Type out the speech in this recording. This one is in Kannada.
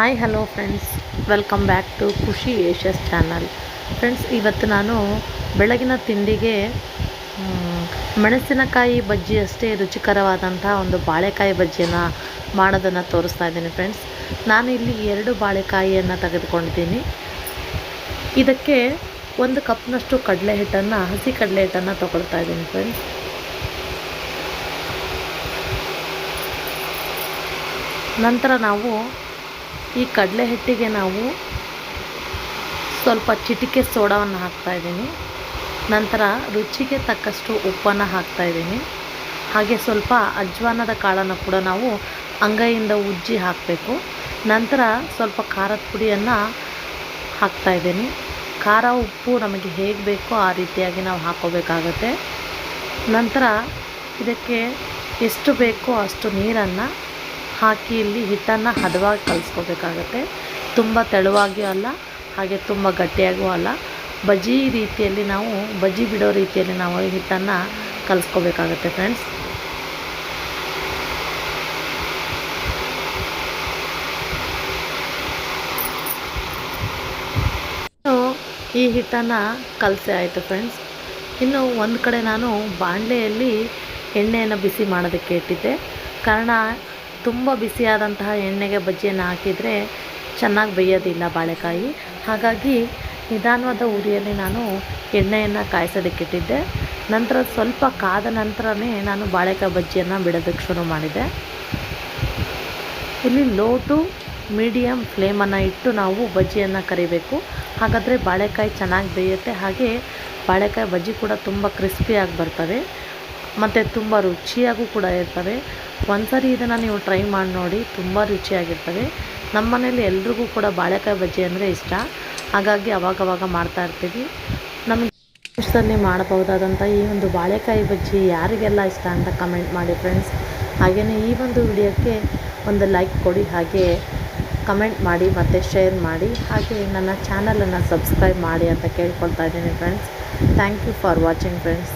Hi hello friends welcome back to Khushi ಏಷಸ್ channel friends ಇವತ್ತು ನಾನು ಬೆಳಗಿನ ತಿಂಡಿಗೆ ಮೆಣಸಿನಕಾಯಿ ಬಜ್ಜಿ ಅಷ್ಟೇ ರುಚಿಕರವಾದಂಥ ಒಂದು ಬಾಳೆಕಾಯಿ ಬಜ್ಜಿಯನ್ನು ಮಾಡೋದನ್ನು ತೋರಿಸ್ತಾ ಇದ್ದೀನಿ ಫ್ರೆಂಡ್ಸ್ ನಾನು ಇಲ್ಲಿ ಎರಡು ಬಾಳೆಕಾಯಿಯನ್ನು ತೆಗೆದುಕೊಂಡಿದ್ದೀನಿ. ಇದಕ್ಕೆ ಒಂದು ಕಪ್ನಷ್ಟು ಕಡಲೆ ಹಿಟ್ಟನ್ನು ಹಸಿ ಕಡಲೆ ಹಿಟ್ಟನ್ನು ತಗೊಳ್ತಾ ಇದ್ದೀನಿ ಫ್ರೆಂಡ್ಸ್ ನಂತರ ನಾವು ಈ ಕಡಲೆ ಹಿಟ್ಟಿಗೆ ನಾವು ಸ್ವಲ್ಪ ಚಿಟಿಕೆ ಸೋಡಾವನ್ನು ಹಾಕ್ತಾ ಇದ್ದೀನಿ. ನಂತರ ರುಚಿಗೆ ತಕ್ಕಷ್ಟು ಉಪ್ಪನ್ನು ಹಾಕ್ತಾ ಇದ್ದೀನಿ. ಹಾಗೆ ಸ್ವಲ್ಪ ಅಜ್ವಾನದ ಕಾಳನ್ನು ಕೂಡ ನಾವು ಅಂಗೈಯಿಂದ ಉಜ್ಜಿ ಹಾಕಬೇಕು. ನಂತರ ಸ್ವಲ್ಪ ಖಾರದ ಪುಡಿಯನ್ನು ಹಾಕ್ತಾ ಇದ್ದೀನಿ. ಖಾರ ಉಪ್ಪು ನಮಗೆ ಹೇಗೆ ಬೇಕೋ ಆ ರೀತಿಯಾಗಿ ನಾವು ಹಾಕೋಬೇಕಾಗತ್ತೆ ನಂತರ ಇದಕ್ಕೆ ಎಷ್ಟು ಬೇಕೋ ಅಷ್ಟು ನೀರನ್ನು ಹಾಕಿ ಇಲ್ಲಿ ಹಿಟ್ಟನ್ನು ಹದವಾಗಿ ಕಲಿಸ್ಕೋಬೇಕಾಗತ್ತೆ. ತುಂಬ ತೆಳುವಾಗಿಯೂ ಅಲ್ಲ, ಹಾಗೆ ತುಂಬ ಗಟ್ಟಿಯಾಗೂ ಅಲ್ಲ. ಬಜ್ಜಿ ರೀತಿಯಲ್ಲಿ ನಾವು ಬಜ್ಜಿ ಬಿಡೋ ರೀತಿಯಲ್ಲಿ ನಾವು ಹಿಟ್ಟನ್ನು ಕಲಿಸ್ಕೋಬೇಕಾಗತ್ತೆ ಫ್ರೆಂಡ್ಸ್. ಈ ಹಿಟ್ಟನ್ನು ಕಲಸೆ ಆಯಿತು ಫ್ರೆಂಡ್ಸ್. ಇನ್ನು ಒಂದು ಕಡೆ ನಾನು ಬಾಣಲೆಯಲ್ಲಿ ಎಣ್ಣೆಯನ್ನು ಬಿಸಿ ಮಾಡೋದಕ್ಕೆ ಇಟ್ಟಿದ್ದೆ. ಕಾರಣ ತುಂಬ ಬಿಸಿಯಾದಂತಹ ಎಣ್ಣೆಗೆ ಬಜ್ಜಿಯನ್ನು ಹಾಕಿದರೆ ಚೆನ್ನಾಗಿ ಬೇಯೋದಿಲ್ಲ ಬಾಳೆಕಾಯಿ. ಹಾಗಾಗಿ ನಿಧಾನವಾದ ಉರಿಯಲ್ಲಿ ನಾನು ಎಣ್ಣೆಯನ್ನು ಕಾಯಿಸೋದಕ್ಕಿಟ್ಟಿದ್ದೆ ನಂತರ ಸ್ವಲ್ಪ ಕಾದ ನಂತರನೇ ನಾನು ಬಾಳೆಕಾಯಿ ಬಜ್ಜಿಯನ್ನು ಬಿಡೋದಕ್ಕೆ ಶುರು ಮಾಡಿದೆ. ಇಲ್ಲಿ ಲೋ ಟು ಮೀಡಿಯಮ್ ಫ್ಲೇಮನ್ನು ಇಟ್ಟು ನಾವು ಬಜ್ಜಿಯನ್ನು ಕರಿಬೇಕು. ಹಾಗಾದರೆ ಬಾಳೆಕಾಯಿ ಚೆನ್ನಾಗಿ ಬೇಯುತ್ತೆ. ಹಾಗೆ ಬಾಳೆಕಾಯಿ ಬಜ್ಜಿ ಕೂಡ ತುಂಬ ಕ್ರಿಸ್ಪಿಯಾಗಿ ಬರ್ತವೆ. ಮತ್ತು ತುಂಬ ರುಚಿಯಾಗೂ ಕೂಡ ಇರ್ತವೆ. ಒಂದ್ಸರಿ ಇದನ್ನು ನೀವು ಟ್ರೈ ಮಾಡಿ ನೋಡಿ, ತುಂಬ ರುಚಿಯಾಗಿರ್ತದೆ. ನಮ್ಮ ಮನೇಲಿ ಎಲ್ರಿಗೂ ಕೂಡ ಬಾಳೆಕಾಯಿ ಬಜ್ಜಿ ಅಂದರೆ ಇಷ್ಟ. ಹಾಗಾಗಿ ಅವಾಗವಾಗ ಮಾಡ್ತಾ ಇರ್ತೀವಿ. ನಮಗೆ ಇಷ್ಟದಲ್ಲಿ ಮಾಡಬಹುದಾದಂಥ ಈ ಒಂದು ಬಾಳೆಕಾಯಿ ಬಜ್ಜಿ ಯಾರಿಗೆಲ್ಲ ಇಷ್ಟ ಅಂತ ಕಮೆಂಟ್ ಮಾಡಿ ಫ್ರೆಂಡ್ಸ್ ಹಾಗೆಯೇ ಈ ಒಂದು ವಿಡಿಯೋಕ್ಕೆ ಒಂದು ಲೈಕ್ ಕೊಡಿ, ಹಾಗೆ ಕಮೆಂಟ್ ಮಾಡಿ, ಮತ್ತು ಶೇರ್ ಮಾಡಿ, ಹಾಗೆ ನನ್ನ ಚಾನಲನ್ನು ಸಬ್ಸ್ಕ್ರೈಬ್ ಮಾಡಿ ಅಂತ ಕೇಳ್ಕೊಳ್ತಾ ಇದ್ದೀನಿ friends thank you for watching friends